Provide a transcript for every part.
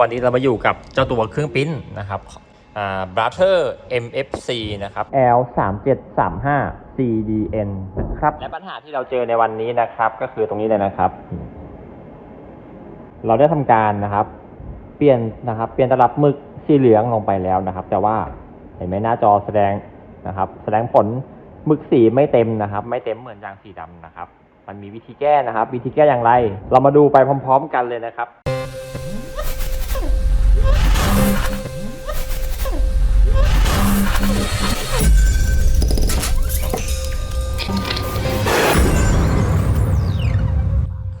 วันนี้เรามาอยู่กับเจ้าตัวเครื่องปริ้นนะครับอ่า Brother MFC นะครับ L 3 7 3 5 CDN นะครับ และปัญหาที่เราเจอในวันนี้นะครับ ก็คือตรงนี้เลยนะครับ เราได้ทำการนะครับ เปลี่ยนนะครับ เปลี่ยนตลับหมึกสีเหลืองลงไปแล้วนะครับ แต่ว่าเห็นไหมหน้าจอแสดงนะครับ แสดงผลหมึกสีไม่เต็มนะครับ ไม่เต็มเหมือนยางสีดำนะครับ มันมีวิธีแก้นะครับ วิธีแก้อย่างไร เรามาดูไปพร้อม ๆ กันเลยนะครับ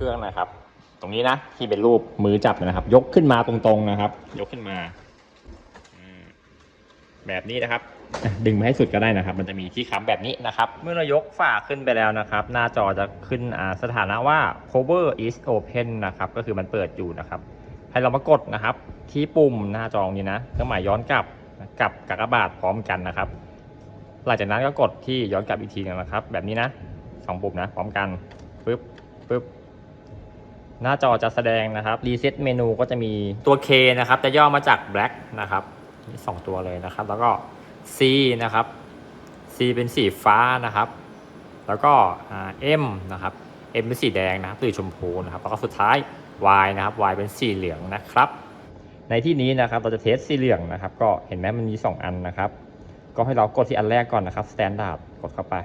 รื่องนะครับ ตรงนี้นะที่เป็นรูปมือจับนะครับ ยกขึ้นมาตรงๆนะครับ ยกขึ้นมาอืมแบบนี้นะครับ ดึงมาให้สุดก็ได้นะครับ มันจะมีที่ค้ำแบบนี้นะครับ เมื่อเรายกฝาขึ้นไปแล้วนะครับ หน้าจอจะขึ้นอ่าสถานะว่า cover is open นะครับ ก็คือมันเปิดอยู่นะครับ ให้เรามากดนะครับ ที่ปุ่มหน้าจอนี้นะเครื่องหมายย้อนกลับกับกากบาทพร้อมกันนะครับ หลังจากนั้นก็กดที่ย้อนกลับอีกทีหนึงนะครับ แบบนี้นะสองปุ่มนะพร้อมกันปึ๊บปึ๊บ หน้าจอจะแสดงนะครับ reset เมนูก็จะมีตัว K นะครับ จะย่อมาจาก black นะครับมีสองตัวเลยนะครับ แล้วก็ C นะครับ C เป็นสีฟ้านะครับ แล้วก็ M นะครับ M เป็นสีแดงนะครับหรือชมพูนะครับ แล้วก็สุดท้าย Y นะครับ Y เป็นสีเหลืองนะครับ ในที่นี้นะครับเราจะเทสสีเหลืองนะครับ ก็เห็นไหมมันมี 2 อันนะครับ ก็ให้เรากดที่อันแรกก่อนนะครับ standard กดเข้าไป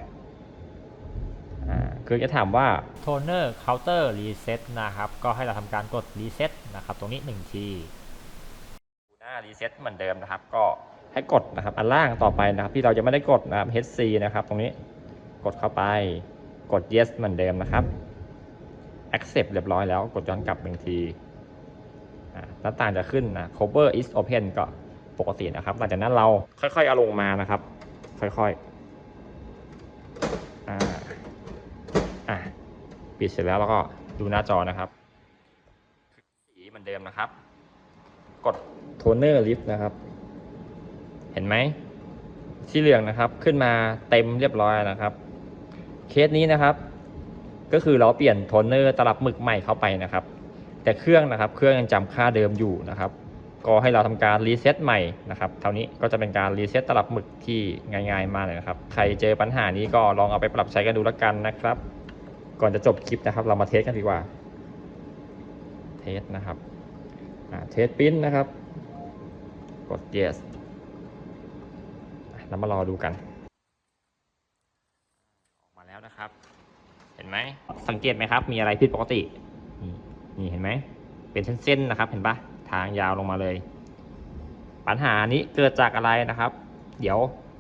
คือจะถามว่า toner counter reset นะครับ ก็ให้เราทำการกด reset นะครับ ตรงนี้1ทีหน้า reset เหมือนเดิมนะครับ ก็ให้กดนะครับ อันล่างต่อไปนะครับ ที่เราจะไม่ได้กดนะครับ HC นะครับ ตรงนี้กดเข้าไป กด yes เหมือนเดิมนะครับ accept เรียบร้อยแล้ว กดย้อนกลับหนึ่งทีอ่าหน้าต่างจะขึ้นนะ cover is open ก็ปกตินะครับ หลังจากนั้นเราค่อยๆเอาลงมานะครับ ค่อยๆ ปิดเสร็จแล้วแล้วก็ดูหน้าจอนะครับ สีเหมือนเดิมนะครับ กดโทนเนอร์ลิฟต์นะครับ เห็นไหมสีเหลืองนะครับขึ้นมาเต็มเรียบร้อยนะครับ เคสนี้นะครับ ก็คือเราเปลี่ยนโทนเนอร์ตลับหมึกใหม่เข้าไปนะครับ แต่เครื่องนะครับ เครื่องยังจำค่าเดิมอยู่นะครับ ก็ให้เราทำการรีเซ็ตใหม่นะครับเท่านี้ก็จะเป็นการรีเซ็ตตลับหมึกที่ง่าย ๆ มากเลยนะครับ ใครเจอปัญหานี้ก็ลองเอาไปปรับใช้กันดูแล้วกันนะครับ ก่อนจะจบคลิปนะครับ เรามาเทสกันดีกว่า เทสนะครับเทสปิ้นนะครับ กด yes แล้วมารอดูกัน ออกมาแล้วนะครับ เห็นไหม สังเกตไหมครับ มีอะไรผิดปกติ นี่เห็นไหม เป็นเส้นๆนะครับ เห็นปะทางยาวลงมาเลย ปัญหานี้เกิดจากอะไรนะครับ เดี๋ยว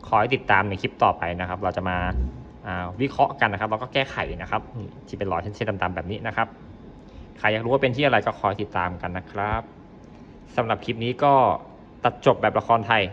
คอยติดตามในคลิปต่อไปนะครับ เราจะมา วิเคราะห์กันนะครับแล้วก็แก้ไขนะครับที่เป็นรอยเส้นๆดำๆแบบนี้นะครับใครอยากรู้ว่าเป็นที่อะไรก็คอยติดตามกันนะครับสำหรับคลิปนี้ก็ตัดจบแบบละครไทย